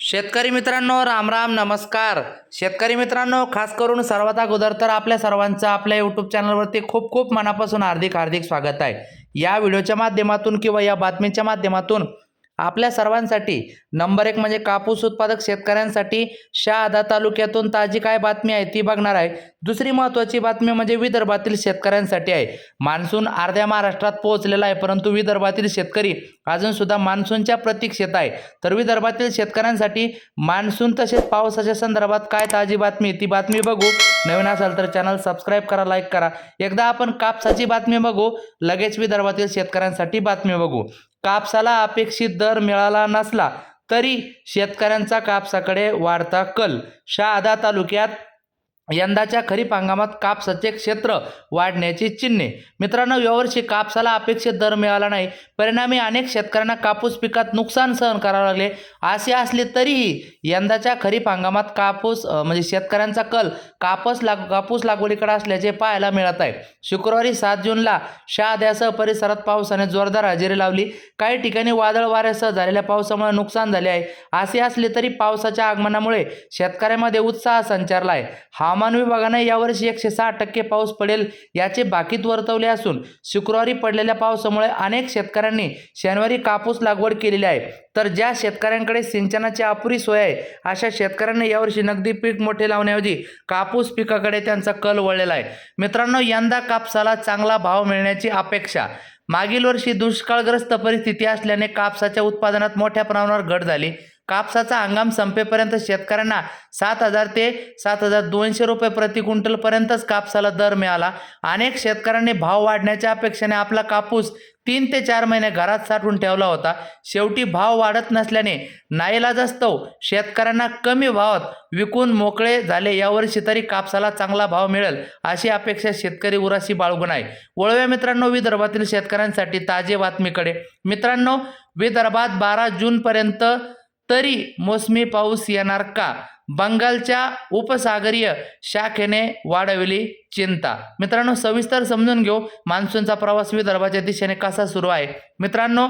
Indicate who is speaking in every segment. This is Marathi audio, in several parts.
Speaker 1: शेतकरी मित्रांनो राम राम नमस्कार. शेतकरी मित्रांनो खास करून सर्वात अगोदर तर आपल्या सर्वांचं आपल्या यूट्यूब चॅनलवरती खूप खूप मनापासून हार्दिक हार्दिक स्वागत आहे. या व्हिडिओच्या माध्यमातून किंवा या बातमीच्या माध्यमातून आपल्या सर्वांसाठी. नंबर एक म्हणजे कापूस उत्पादक शेतकऱ्यांसाठी शहादा तालुक्यातून ताजी काय बातमी आहे ती बघणार आहे. दुसरी महत्त्वाची बातमी म्हणजे विदर्भातील शेतकऱ्यांसाठी आहे. मान्सून अर्ध्या महाराष्ट्रात पोहोचलेला आहे परंतु विदर्भातील शेतकरी अजूनसुद्धा मान्सूनच्या प्रतीक्षेत आहे. तर विदर्भातील शेतकऱ्यांसाठी मान्सून तसेच पावसाच्या संदर्भात काय ताजी बातमी आहे ती बातमी बघू. नवीन असाल तर चॅनल सबस्क्राईब करा लाईक करा. एकदा आपण कापसाची बातमी बघू लगेच विदर्भातील शेतकऱ्यांसाठी बातमी बघू. कापसाला अपेक्षित दर मिळाला नसला तरी शेतकऱ्यांचा कापसाकडे वाढता कल. शहादा तालुक्यात यंदाच्या खरीप हंगामात कापसाचे क्षेत्र वाढण्याची चिन्हे. मित्रांनो यावर्षी कापसाला अपेक्षित दर मिळाला नाही. परिणामी अनेक शेतकऱ्यांना कापूस पिकात नुकसान सहन करावे लागले. असे असले तरीही यंदाच्या खरीप हंगामात कापूस म्हणजे शेतकऱ्यांचा कल कापूस लाग कापूस लागवडीकडे असल्याचे पाहायला मिळत आहे. शुक्रवारी सात जूनला शहाद्यासह परिसरात पावसाने जोरदार हजेरी लावली. काही ठिकाणी वादळ वाऱ्यासह झालेल्या पावसामुळे नुकसान झाले आहे. असे असले तरी पावसाच्या आगमनामुळे शेतकऱ्यांमध्ये उत्साह संचारला आहे. हा हवामान विभागाने यावर्षी एकशे सहा टक्के पाऊस पडेल याचे बाकीत वर्तवले असून शुक्रवारी पडलेल्या पावसामुळे अनेक शेतकऱ्यांनी शनिवारी कापूस लागवड केलेली आहे. तर ज्या शेतकऱ्यांकडे सिंचनाची अपुरी सोय आहे अशा शेतकऱ्यांनी यावर्षी नगदी पीक मोठे लावण्याऐवजी कापूस पिकाकडे त्यांचा कल वळलेला आहे. मित्रांनो यंदा कापसाला चांगला भाव मिळण्याची अपेक्षा. मागील वर्षी दुष्काळग्रस्त परिस्थिती असल्याने कापसाच्या उत्पादनात मोठ्या प्रमाणावर घट झाली. कापसाचा हंगाम संपेपर्यंत शेतकऱ्यांना सात हजार ते सात हजार दोनशे रुपये प्रति क्विंटलपर्यंतच कापसाला दर मिळाला. अनेक शेतकऱ्यांनी भाव वाढण्याच्या अपेक्षेने आपला कापूस तीन ते चार महिने घरात साठवून ठेवला होता. शेवटी भाव वाढत नसल्याने नाईलाजास्तव शेतकऱ्यांना कमी भावात विकून मोकळे झाले यावर्षी तरी कापसाला चांगला भाव मिळेल अशी अपेक्षा शेतकरी उराशी बाळगून आहे. वळव्या मित्रांनो विदर्भातील शेतकऱ्यांसाठी ताजे बातमीकडे. मित्रांनो विदर्भात बारा जूनपर्यंत तरी मोसमी पाऊस येणार का? बंगालच्या उपसागरीय शाखेने वाढवली चिंता. मित्रांनो सविस्तर समजून घेऊ. मान्सूनचा प्रवास विदर्भाच्या दिशेने कसा सुरू आहे? मित्रांनो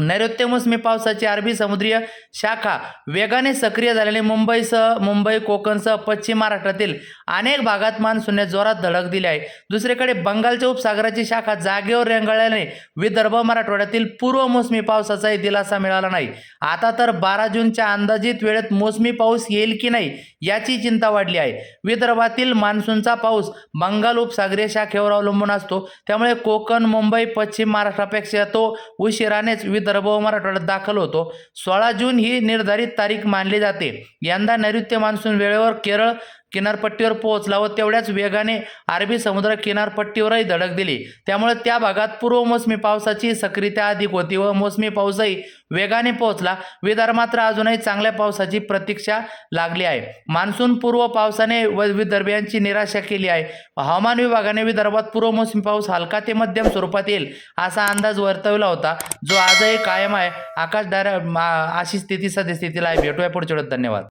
Speaker 1: नैऋत्य मोसमी पावसाची अरबी समुद्रीय शाखा वेगाने सक्रिय झाल्याने मुंबईसह मुंबई कोकणसह पश्चिम महाराष्ट्रातील अनेक भागात मान्सूनने जोरात धडक दिली आहे. दुसरीकडे बंगालच्या उपसागराची शाखा जागेवर रेंगाळल्याने विदर्भ मराठवाड्यातील पूर्व मोसमी पावसाचाही दिलासा मिळाला नाही. आता तर बारा जूनच्या अंदाजित वेळेत मोसमी पाऊस येईल की नाही याची चिंता वाढली आहे. विदर्भातील मान्सूनचा पाऊस बंगाल उपसागरीय शाखेवर अवलंबून असतो. त्यामुळे कोकण मुंबई पश्चिम महाराष्ट्रापेक्षा तो उशिरानेच विदर्भ व मराठवाड्यात दाखल होतो. सोळा जून ही निर्धारित तारीख मानली जाते. यंदा नैऋत्य मान्सून वेळेवर केरळ किनारपट्टीवर पोहोचला व तेवढ्याच वेगाने अरबी समुद्र किनारपट्टीवरही धडक दिली. त्यामुळे त्या भागात पूर्व मोसमी पावसाची सक्रियता अधिक होती व मोसमी पाऊसही वेगाने पोहोचला. विदर्भ मात्र अजूनही चांगल्या पावसाची प्रतीक्षा लागली आहे. मान्सून पूर्व पावसाने व विदर्भियांची निराशा केली आहे. हवामान विभागाने विदर्भात पूर्व मोसमी पाऊस हलका ते मध्यम स्वरूपात येईल असा अंदाज वर्तवला होता. जो आजही कायम आहे. आकाश दारा अशी स्थिती सद्यस्थितीला आहे. भेटूया पुढच्या धन्यवाद.